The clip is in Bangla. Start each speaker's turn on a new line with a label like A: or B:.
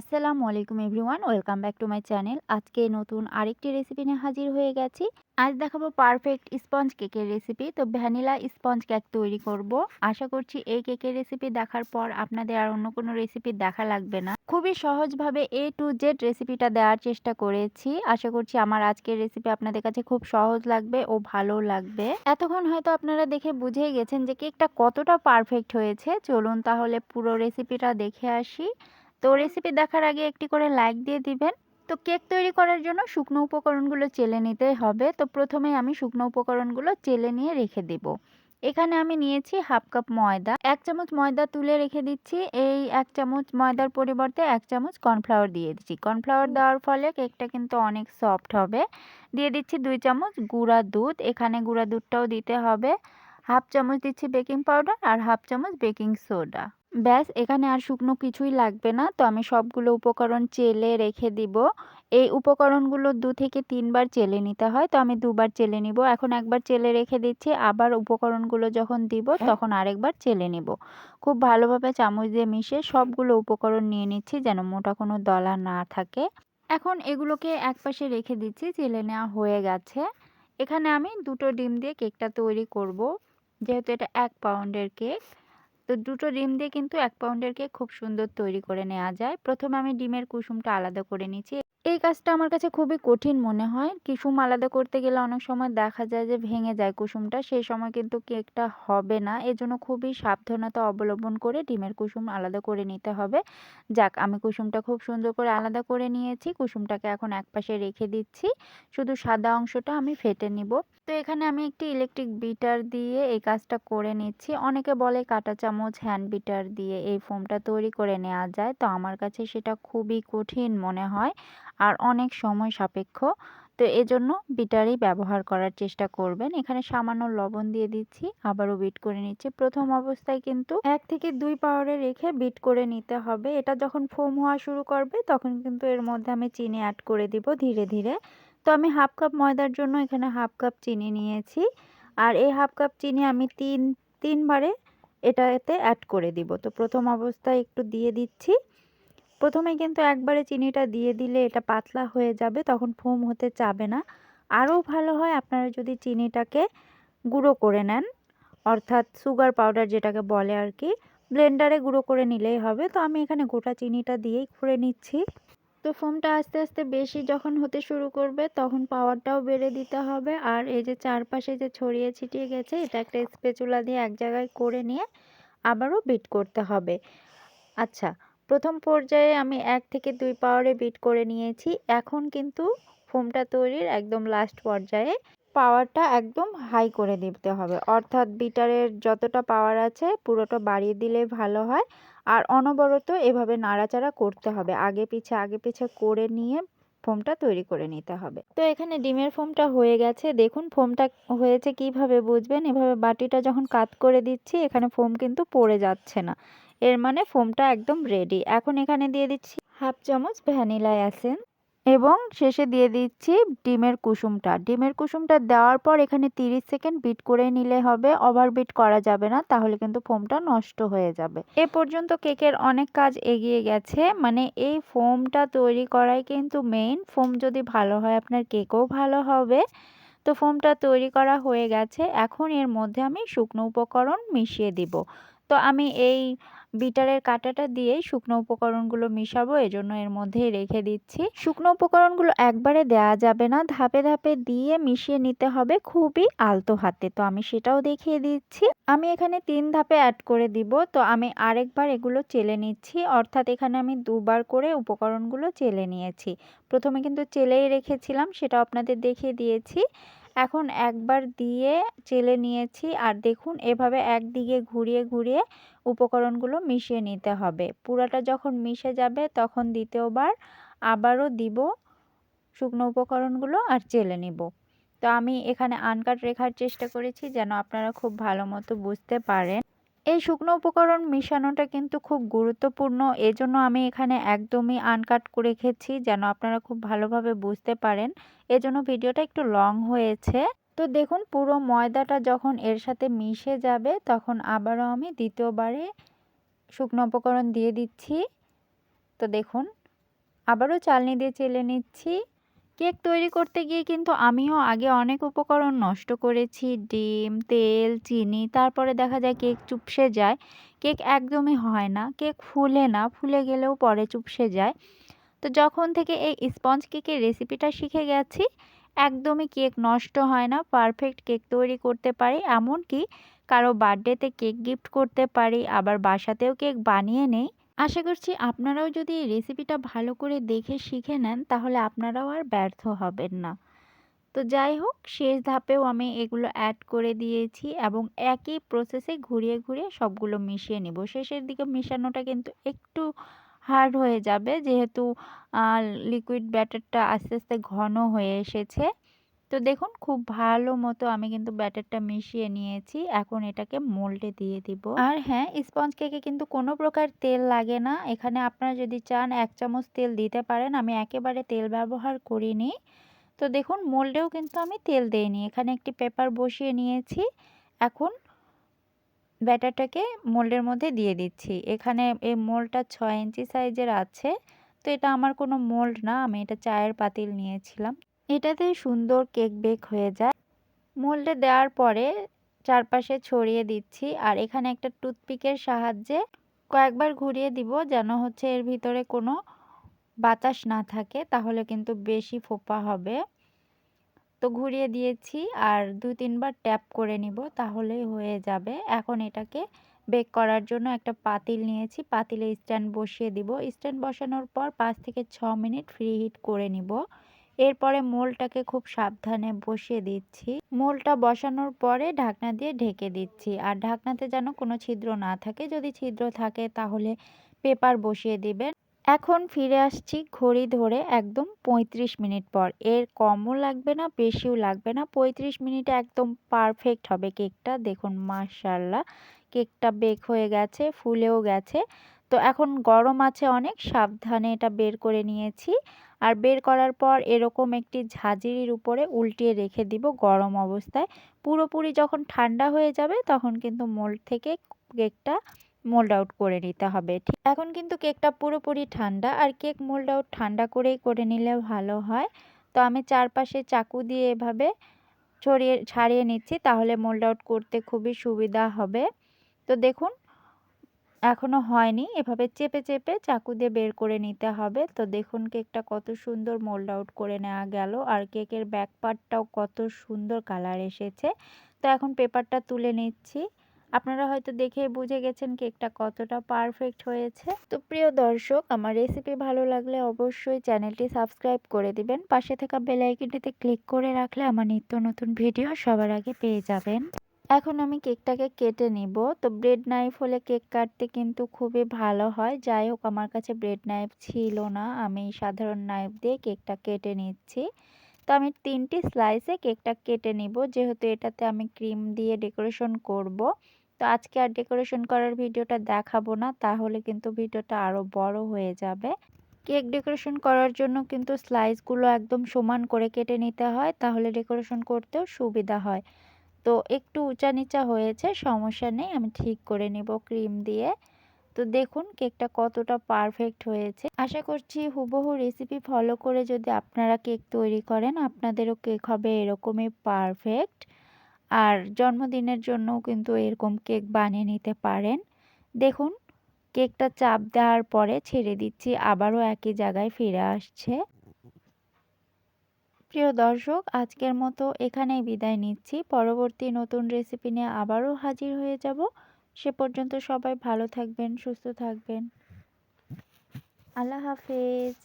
A: আসসালামু আলাইকুম everyone, welcome back to my channel. আজকে নতুন আরেকটি রেসিপি নিয়ে হাজির হয়ে গেছি। আজ দেখাবো পারফেক্ট স্পঞ্জ কেকের রেসিপি। তো ভ্যানিলা স্পঞ্জ কেক তৈরি করব। আশা করছি এই কেকের রেসিপি দেখার পর আপনাদের আর অন্য কোনো রেসিপি দেখা লাগবে না। খুবই সহজভাবে এ টু জেড রেসিপিটা দেওয়ার চেষ্টা করেছি। আশা করছি আমার আজকের রেসিপি আপনাদের কাছে খুব সহজ লাগবে ও ভালো লাগবে। এতক্ষণ হয়তো আপনারা দেখে বুঝেই গেছেন যে কেকটা কতটা পারফেক্ট হয়েছে। চলুন তাহলে পুরো রেসিপিটা দেখে আসি। তো রেসিপি দেখার আগে একটি করে লাইক দিয়ে দিবেন। তো কেক তৈরি করার জন্য শুকনো উপকরণগুলো চেলে নিতে হবে। তো প্রথমে আমি শুকনো উপকরণগুলো চেলে নিয়ে রেখে দেব। এখানে আমি নিয়েছি হাফ কাপ ময়দা। এক চামচ ময়দা তুলে রেখে দিচ্ছি। এই এক চামচ ময়দার পরিবর্তে এক চামচ কর্নফ্লাওয়ার দিয়ে দিচ্ছি। কর্নফ্লাওয়ার দেওয়ার ফলে কেকটা কিন্তু অনেক সফট হবে। দিয়ে দিচ্ছি দুই চামচ গুঁড়া দুধ। এখানে গুঁড়া দুধটাও দিতে হবে। হাফ চামচ দিচ্ছি বেকিং পাউডার আর হাফ চামচ বেকিং সোডা ব্যাস এখানে আর শুকনো কিছুই লাগবে না। তো আমি সবগুলো উপকরণ চেলে রেখে দিব। এই উপকরণগুলো দু থেকে তিনবার চেলে নিতে হয়। তো আমি দুবার চেলে নিব। এখন একবার চেলে রেখে দিচ্ছি। আবার উপকরণগুলো যখন দিব তখন আরেকবার চেলে নিব। খুব ভালোভাবে চামচ দিয়ে মিশিয়ে সবগুলো উপকরণ নিয়ে নিচ্ছি যেন মোটা কোনো দলা না থাকে। এখন এগুলোকে একপাশে রেখে দিচ্ছি। চেলে নেওয়া হয়ে গেছে। এখানে আমি দুটো ডিম দিয়ে কেকটা তৈরি করব। যেহেতু এটা এক পাউন্ডের কেক। তো দুটো ডিম দিয়ে কিন্তু এক পাউন্ডের কেক খুব সুন্দর তৈরি করে নেওয়া যায়। প্রথমে আমি ডিমের কুসুমটা আলাদা করে নিচ্ছি। এই কাজটা আমার কাছে খুবই কঠিন মনে হয়। কুসুম আলাদা করতে গেলে অনেক সময় দেখা যায় যে, ভেঙে যায় কুসুমটা। সেই সময় কিন্তু কেকটা হবে না। এজন্য খুবই সাবধানতা অবলম্বন করে ডিমের কুসুম আলাদা করে নিতে হবে। যাক, আমি কুসুমটা খুব সুন্দর করে আলাদা করে নিয়েছি। কুসুমটাকে এখন একপাশে রেখে দিচ্ছি। শুধু সাদা অংশটা আমি ফেটে নিব। তো এখানে আমি একটি ইলেকট্রিক বিটার দিয়ে এই কাজটা করে নিচ্ছি। অনেকে বলে কাঁটা চামচ হ্যান্ড বিটার দিয়ে এই ফোমটা তৈরি করে নেওয়া যায়। তো আমার কাছে সেটা খুবই কঠিন মনে হয়। আর অনেক সময় সাপেক্ষ। তো এজন্য বিটারই ব্যবহার করার চেষ্টা করবেন। এখানে সামান্য লবণ দিয়ে দিচ্ছি, আবারও বিট করে নিচ্ছি। প্রথম অবস্থায় কিন্তু এক থেকে দুই পাওয়ারে রেখে বিট করে নিতে হবে। এটা যখন ফোম হওয়া শুরু করবে, তখন কিন্তু এর মধ্যে আমি চিনি অ্যাড করে দিব ধীরে ধীরে। তো আমি হাফ কাপ ময়দার জন্য এখানে হাফ কাপ চিনি নিয়েছি। আর এই হাফ কাপ চিনি আমি তিন, তিনবারে এটাতে অ্যাড করে দিব। তো প্রথম অবস্থায় একটু দিয়ে দিচ্ছি। প্রথমে কিন্তু একবারে চিনিটা দিয়ে দিলে এটা পাতলা হয়ে যাবে, তখন ফোম হতে চাবে না। আরও ভালো হয় আপনারা যদি চিনিটাকে গুঁড়ো করে নেন, অর্থাৎ সুগার পাউডার যেটাকে বলে আর কি, ব্লেন্ডারে গুঁড়ো করে নিলেই হবে। তো আমি এখানে গোটা চিনিটা দিয়েই খুঁড়ে নিচ্ছি। তো ফোমটা আস্তে আস্তে বেশি যখন হতে শুরু করবে, তখন পাওয়ারটাও বেড়ে দিতে হবে। আর এই যে চারপাশে যে ছড়িয়ে ছিটিয়ে গেছে, এটা একটা স্পেচুলা দিয়ে এক জায়গায় করে নিয়ে আবারও বিট করতে হবে। আচ্ছা প্রথম পর্যায়ে আমি এক থেকে দুই পাওয়ারে বিট করে নিয়েছি। এখন কিন্তু ফোমটা তৈরির একদম লাস্ট পর্যায়ে পাওয়ারটা একদম হাই করে দিতে হবে। অর্থাৎ বিটারের যতটা পাওয়ার আছে পুরোটা বাড়িয়ে দিলে ভালো হয়। আর অনবরত এভাবে নাড়াচাড়া করতে হবে। আগে পিছে আগে পিছে করে নিয়ে ফোমটা তৈরি করে নিতে হবে। তো এখানে ডিমের ফোমটা হয়ে গেছে। দেখুন ফোমটা হয়েছে কীভাবে বুঝবেন? এভাবে বাটিটা যখন কাত করে দিচ্ছি, এখানে ফোম কিন্তু পড়ে যাচ্ছে না। এর মানে ফোমটা একদম রেডি এখন এখানে দিয়ে দিচ্ছি হাফ চামচ ভ্যানিলা অ্যাসেন্স এবং শেষে দিয়ে দিচ্ছি ডিমের কুসুমটা। ডিমের কুসুমটা দেওয়ার পর এখানে 30 সেকেন্ড বিট করে নিলে হবে ওভার বিট করা যাবে না, তাহলে কিন্তু ফোমটা নষ্ট হয়ে যাবে। এ পর্যন্ত কেকের অনেক কাজ এগিয়ে গেছে মানে এই ফোমটা তৈরি করাই কিন্তু মেইন ফোম যদি ভালো হয়, আপনার কেকও ভালো হবে। তো ফোমটা তৈরি করা হয়ে গেছে, এখন এর মধ্যে আমি শুকনো উপকরণ মিশিয়ে দিব। তো আমি এই বিটারের কাঁটাটা দিয়েই শুকনো উপকরণগুলো মিশাবো, এজন্য এর মধ্যেই রেখে দিচ্ছি। শুকনো উপকরণগুলো একবারে দেওয়া যাবে না, ধাপে ধাপে দিয়ে মিশিয়ে নিতে হবে খুবই আলতো হাতে। তো আমি সেটাও দেখিয়ে দিচ্ছি। আমি এখানে তিন ধাপে অ্যাড করে দিব। তো আমি আরেকবার এগুলো চেলে নিচ্ছি, অর্থাৎ এখানে আমি দুবার করে উপকরণগুলো চেলে নিয়েছি। প্রথমে কিন্তু চেলেই রেখেছিলাম সেটা আপনাদের দেখিয়ে দিয়েছি। এখন একবার দিয়ে চেলে নিয়েছি আর দেখুন এভাবে একদিকে ঘুরিয়ে ঘুরিয়ে উপকরণগুলো মিশিয়ে নিতে হবে। পুরাটা যখন মিশে যাবে তখন দ্বিতীয়বার আবারও দিব শুকনো উপকরণগুলো আর চেলে নিব। তো আমি এখানে আনকাট রেখার চেষ্টা করেছি যেন আপনারা খুব ভালো মতো বুঝতে পারেন। এই শুকনো উপকরণ মিশানোটা কিন্তু খুব গুরুত্বপূর্ণ। এজন্য আমি এখানে একদমই আনকাট করে রেখেছি যেন আপনারা খুব ভালোভাবে বুঝতে পারেন। এজন্য ভিডিওটা একটু লং হয়েছে। তো দেখুন, পুরো ময়দাটা যখন এর সাথে মিশে যাবে, তখন আবারও আমি দ্বিতীয়বারে শুকনো উপকরণ দিয়ে দিচ্ছি। তো দেখুন, আবারও চালনি দিয়ে চেলে নিচ্ছি। কেক তৈরি করতে গিয়ে কিন্তু আমিও আগে অনেক উপকরণ নষ্ট করেছি। ডিম, তেল, চিনি, তারপরে দেখা যায় কেক চুপসে যায়। কেক একদমই হয় না, কেক ফুলে না, ফুলে গেলেও পরে চুপসে যায়। তো যখন থেকে এই স্পঞ্জ কেকের রেসিপিটা শিখে গেছি, একদমই কেক নষ্ট হয় না, পারফেক্ট কেক তৈরি করতে পারি। এমনকি কারও বার্থডেতে কেক গিফট করতে পারি, আবার বাসাতেও কেক বানিয়ে নেই। আশা করছি আপনারাও যদি এই রেসিপিটা ভালো করে দেখে শিখে নেন, তাহলে আপনারাও আর ব্যর্থ হবেন না। তো যাই হোক, শেষ ধাপেও আমি এগুলো অ্যাড করে দিয়েছি এবং একই প্রসেসে ঘুরিয়ে ঘুরিয়ে সবগুলো মিশিয়ে নিব। শেষের দিকে মেশানোটা কিন্তু একটু হার্ড হয়ে যাবে, যেহেতু লিকুইড ব্যাটারটা আস্তে আস্তে ঘন হয়ে এসেছে। তো দেখুন, খুব ভালো মতো আমি কিন্তু ব্যাটারটা মিশিয়ে নিয়েছি। এখন এটাকে মোল্ডে দিয়ে দিব। আর হ্যাঁ স্পঞ্জ কেকে কিন্তু কোনো প্রকার তেল লাগে না। এখানে আপনারা যদি চান এক চামচ তেল দিতে পারেন। আমি একেবারে তেল ব্যবহার করিনি। তো দেখুন, মোল্ডেও কিন্তু আমি তেল দিইনি। এখানে একটি পেপার বসিয়ে নিয়েছি। এখন ব্যাটারটাকে মোল্ডের মধ্যে দিয়ে দিচ্ছি। এখানে এই মোল্ডটা ছয় ইঞ্চি সাইজের আছে। তো এটা আমার কোনো মোল্ড না। আমি এটা চায়ের পাতিল নিয়েছিলাম। এটাতে সুন্দর কেক বেক হয়ে যায়। মোল্ডে দেওয়ার পরে চারপাশে ছড়িয়ে দিচ্ছি আর এখানে একটা টুথপিকের সাহায্যে কয়েকবার ঘুরিয়ে দিব যেন হচ্ছে এর ভিতরে কোনো বাতাস না থাকে, তাহলে কিন্তু বেশি ফোপা হবে। তো ঘুরিয়ে দিয়েছি আর দু তিনবার ট্যাপ করে নিব তাহলেই হয়ে যাবে। এখন এটাকে বেক করার জন্য একটা পাতিল নিয়েছি, পাতিলে স্ট্যান্ড বসিয়ে দিব। স্ট্যান্ড বসানোর পর পাঁচ থেকে ছ মিনিট ফ্রি হিট করে নিব। এরপরে মোলটাকে খুব সাবধানে বসিয়ে দিচ্ছি। মোলটা বসানোর পরে ঢাকনা দিয়ে ঢেকে দিচ্ছি। আর ঢাকনাতে যেন কোনো ছিদ্র না থাকে, যদি ছিদ্র থাকে তাহলে পেপার বসিয়ে দিবেন। এখন ফিরে আসছি ঘড়ি ধরে একদম ৩৫ মিনিট পর। এর কমও লাগবে না, বেশিও লাগবে না। ৩৫ মিনিটে একদম পারফেক্ট হবে কেকটা। দেখুন মাশাল্লাহ কেকটা বেক হয়ে গেছে, ফুলেও গেছে। তো এখন গরম আছে অনেক, সাবধানে এটা বের করে নিয়েছি। আর বের করার পর এরকম একটি ঝাঁঝরির উপরে উল্টিয়ে রেখে দিব গরম অবস্থায়। পুরোপুরি যখন ঠান্ডা হয়ে যাবে তখন কিন্তু মোল্ড থেকে কেকটা মোল্ড আউট করে নিতে হবে। ঠিক, এখন কিন্তু কেকটা পুরোপুরি ঠান্ডা আর কেক মোল্ড আউট ঠান্ডা করেই করে নিলে ভালো হয়। তো আমি চারপাশে চাকু দিয়ে এভাবে ছড়িয়ে, ছাড়িয়ে নিচ্ছি, তাহলে মোল্ড আউট করতে খুবই সুবিধা হবে। তো দেখুন এখনও হয়নি। এভাবে চেপে চেপে চাকু দিয়ে বের করে নিতে হবে। তো দেখুন কেকটা কত সুন্দর মোল্ড আউট করে নেওয়া গেল। আর কেকের ব্যাক পার্টটাও কত সুন্দর কালার এসেছে। তো এখন পেপারটা তুলে নিচ্ছি। আপনারা হয়তো দেখে বুঝে গেছেন কেকটা কতটা পারফেক্ট হয়েছে। তো প্রিয় দর্শক, আমার রেসিপি ভালো লাগলে অবশ্যই চ্যানেলটি সাবস্ক্রাইব করে দিবেন। পাশে থাকা বেল আইকনটিতে ক্লিক করে রাখলে আমার নিত্য নতুন ভিডিও সবার আগে পেয়ে যাবেন। এখন আমি কেকটাকে কেটে নিব। তো ব্রেড নাইফ হলে কেক কাটতে কিন্তু খুবই ভালো হয়। যাই হোক, আমার কাছে ব্রেড নাইফ ছিল না। আমি সাধারণ নাইফ দিয়ে কেকটা কেটে নিচ্ছি। তো আমি তিনটি স্লাইসে কেকটা কেটে নিব। যেহেতু এটাতে আমি ক্রিম দিয়ে ডেকোরেশন করব। তো আজকে আর ডেকোরেশন করার ভিডিওটা দেখাবো না। তাহলে কিন্তু ভিডিওটা আরও বড় হয়ে যাবে। কেক ডেকোরেশন করার জন্য কিন্তু স্লাইসগুলো একদম সমান করে কেটে নিতে হয়। তাহলে ডেকোরেশন করতেও সুবিধা হয়। তো একটু উঁচা নিচা হয়েছে, সমস্যা নেই, আমি ঠিক করে নেব ক্রিম দিয়ে। তো দেখুন কেকটা কতটা পারফেক্ট হয়েছে। আশা করছি হুবহু রেসিপি ফলো করে যদি আপনারা কেক তৈরি করেন, আপনাদেরও কেক হবে এরকমই পারফেক্ট। আর জন্মদিনের জন্যও কিন্তু এরকম কেক বানিয়ে নিতে পারেন। দেখুন, কেকটা চাপ দেওয়ার পরে ছেড়ে দিচ্ছি, আবারও একই জায়গায় ফিরে আসছে। প্রিয় দর্শক, আজকের মতো এখানেই বিদায় নিচ্ছি। পরবর্তী নতুন রেসিপি নিয়ে আবারও হাজির হয়ে যাব। সে পর্যন্ত সবাই ভালো থাকবেন, সুস্থ থাকবেন। আল্লাহ হাফেজ।